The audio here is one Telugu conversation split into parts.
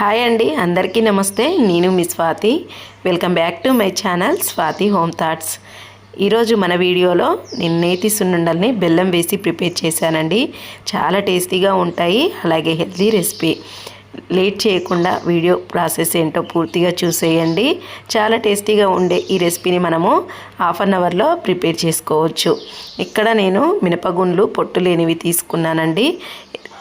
హాయ్ అండి అందరికీ నమస్తే. నేను మీ Swathi. Welcome back to my channel Swathi home thoughts ఈరోజు మన వీడియోలో నేను నేతి సున్నుండల్ని బెల్లం వేసి ప్రిపేర్ చేశానండి. చాలా టేస్టీగా ఉంటాయి అలాగే హెల్తీ రెసిపీ. లేట్ చేయకుండా వీడియో ప్రాసెస్ ఏంటో పూర్తిగా చూసేయండి. చాలా టేస్టీగా ఉండే ఈ రెసిపీని మనము హాఫ్ అన్ అవర్లో ప్రిపేర్ చేసుకోవచ్చు. ఇక్కడ నేను మినపగుండ్లు పొట్టు లేనివి తీసుకున్నానండి.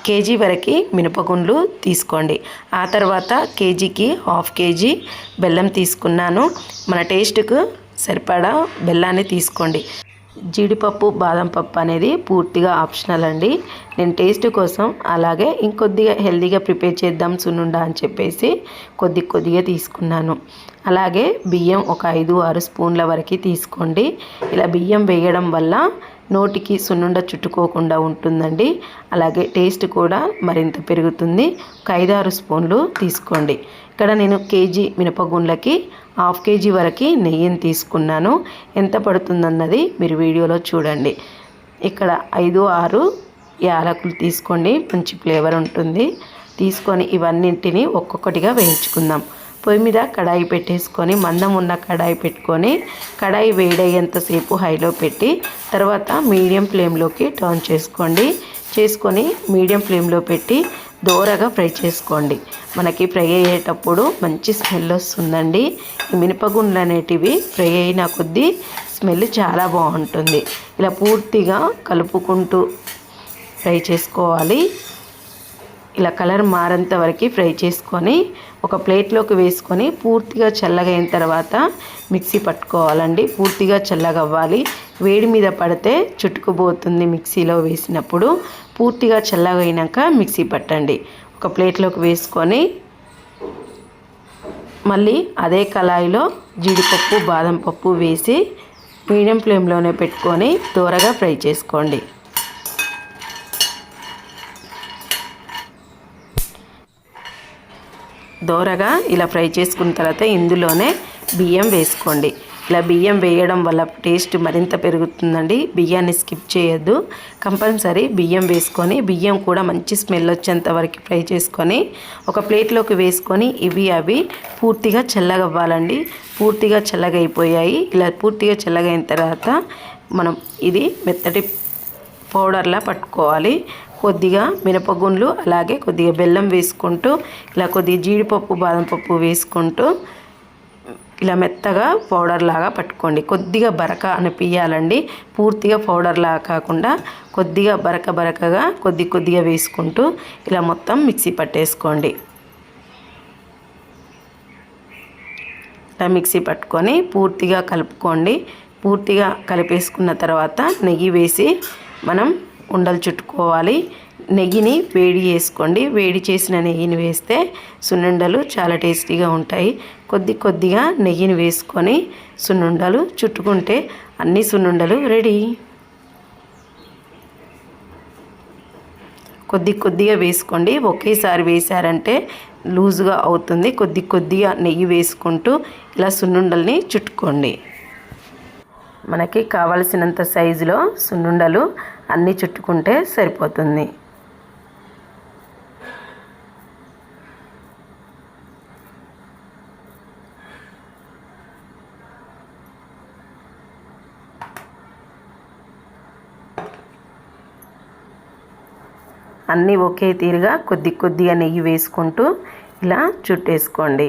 కేజీ వరకు మినపగుండ్లు తీసుకోండి. ఆ తర్వాత కేజీకి హాఫ్ కేజీ బెల్లం తీసుకున్నాను. మన టేస్ట్కు సరిపడా బెల్లాన్ని తీసుకోండి. జీడిపప్పు బాదం పప్పు అనేది పూర్తిగా ఆప్షనల్ అండి. నేను టేస్ట్ కోసం అలాగే ఇంకొద్దిగా హెల్తీగా ప్రిపేర్ చేద్దాం సున్నుండా అని చెప్పేసి కొద్ది కొద్దిగా తీసుకున్నాను. అలాగే బియ్యం ఒక ఐదు ఆరు స్పూన్ల వరకు తీసుకోండి. ఇలా బియ్యం వేయడం వల్ల నోటికి సున్నుండ చుట్టుకోకుండా ఉంటుందండి. అలాగే టేస్ట్ కూడా మరింత పెరుగుతుంది. ఒక ఐదారు స్పూన్లు తీసుకోండి. ఇక్కడ నేను కేజీ మినపగుండ్లకి హాఫ్ కేజీ వరకు నెయ్యిని తీసుకున్నాను. ఎంత పడుతుందన్నది మీరు వీడియోలో చూడండి. ఇక్కడ ఐదు ఆరు యాలకులు తీసుకోండి. మంచి ఫ్లేవర్ ఉంటుంది. తీసుకొని ఇవన్నింటిని ఒక్కొక్కటిగా వేయించుకుందాం. పొయ్యి మీద కడాయి పెట్టేసుకొని మందం ఉన్న కడాయి పెట్టుకొని కడాయి వేడయ్యేంతసేపు హైలో పెట్టి తర్వాత మీడియం ఫ్లేమ్లోకి టర్న్ చేసుకోండి. చేసుకొని మీడియం ఫ్లేమ్లో పెట్టి దోరగా ఫ్రై చేసుకోండి. మనకి ఫ్రై అయ్యేటప్పుడు మంచి స్మెల్ వస్తుందండి. మినపగుండ్లు అనేటివి ఫ్రై అయిన కొద్దీ స్మెల్ చాలా బాగుంటుంది. ఇలా పూర్తిగా కలుపుకుంటూ ఫ్రై చేసుకోవాలి. ఇలా కలర్ మారేంత వరకు ఫ్రై చేసుకొని ఒక ప్లేట్లోకి వేసుకొని పూర్తిగా చల్లగా అయిన తర్వాత మిక్సీ పట్టుకోవాలండి. పూర్తిగా చల్లగా అవ్వాలి వేడి మీద పడితే చుట్టుకుపోతుంది మిక్సీలో వేసినప్పుడు. పూర్తిగా చల్లగా అయినాక మిక్సీ పట్టండి. ఒక ప్లేట్లోకి వేసుకొని మళ్ళీ అదే కళాయిలో జీడిపప్పు బాదం పప్పు వేసి మీడియం ఫ్లేమ్లోనే పెట్టుకొని దూరగా ఫ్రై చేసుకోండి. దోరగా ఇలా ఫ్రై చేసుకున్న తర్వాత ఇందులోనే బియ్యం వేసుకోండి. ఇలా బియ్యం వేయడం వల్ల టేస్ట్ మరింత పెరుగుతుందండి. బియ్యాన్ని స్కిప్ చేయొద్దు. కంపల్సరీ బియ్యం వేసుకొని బియ్యం కూడా మంచి స్మెల్ వచ్చేంత వరకు ఫ్రై చేసుకొని ఒక ప్లేట్లోకి వేసుకొని ఇవి అవి పూర్తిగా చల్లగవ్వాలండి. పూర్తిగా చల్లగైపోయాయి. ఇలా పూర్తిగా చల్లగైన తర్వాత మనం ఇది మెత్తటి పౌడర్లా పట్టుకోవాలి. కొద్దిగా మినపగుండ్లు అలాగే కొద్దిగా బెల్లం వేసుకుంటూ ఇలా కొద్దిగా జీడిపప్పు బాదం పప్పు వేసుకుంటూ ఇలా మెత్తగా పౌడర్ లాగా పట్టుకోండి. కొద్దిగా బరక అనిపించాలండి పూర్తిగా పౌడర్ లాగా కాకుండా కొద్దిగా బరక బరకగా కొద్ది కొద్దిగా వేసుకుంటూ ఇలా మొత్తం మిక్సీ పట్టేసుకోండి. ఇలా మిక్సీ పట్టుకొని పూర్తిగా కలుపుకోండి. పూర్తిగా కలిపేసుకున్న తర్వాత నెయ్యి వేసి మనం ఉండలు చుట్టుకోవాలి. నెయ్యిని వేడి చేసుకోండి. వేడి చేసిన నెయ్యిని వేస్తే సున్నుండలు చాలా టేస్టీగా ఉంటాయి. కొద్ది కొద్దిగా నెయ్యిని వేసుకొని సున్నుండలు చుట్టుకుంటే అన్ని సున్నుండలు రెడీ. కొద్ది కొద్దిగా వేసుకోండి. ఒకేసారి వేశారంటే లూజుగా అవుతుంది. కొద్ది కొద్దిగా నెయ్యి వేసుకుంటూ ఇలా సున్నుండల్ని చుట్టుకోండి. మనకి కావలసినంత సైజులో సున్నుండలు అన్నీ చుట్టుకుంటే సరిపోతుంది. అన్నీ ఒకే తీరుగా కొద్ది కొద్దిగా నెయ్యి వేసుకుంటూ ఇలా చుట్టేసుకోండి.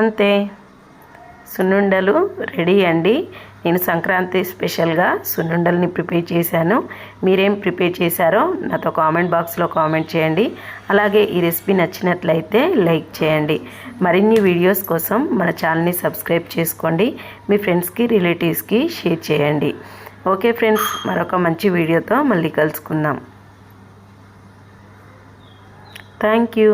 అంతే. సున్నుండలు రెడీ అండి. నేను సంక్రాంతి స్పెషల్గా సున్నుండల్ని ప్రిపేర్ చేశాను. మీరేం ప్రిపేర్ చేశారో నాతో కామెంట్ బాక్స్లో కామెంట్ చేయండి. అలాగే ఈ రెసిపీ నచ్చినట్లయితే లైక్ చేయండి. మరిన్ని వీడియోస్ కోసం మన ఛానల్ని సబ్స్క్రైబ్ చేసుకోండి. మీ ఫ్రెండ్స్కి రిలేటివ్స్కి షేర్ చేయండి. ఓకే ఫ్రెండ్స్ మరొక మంచి వీడియోతో మళ్ళీ కలుసుకుందాం. Thank you.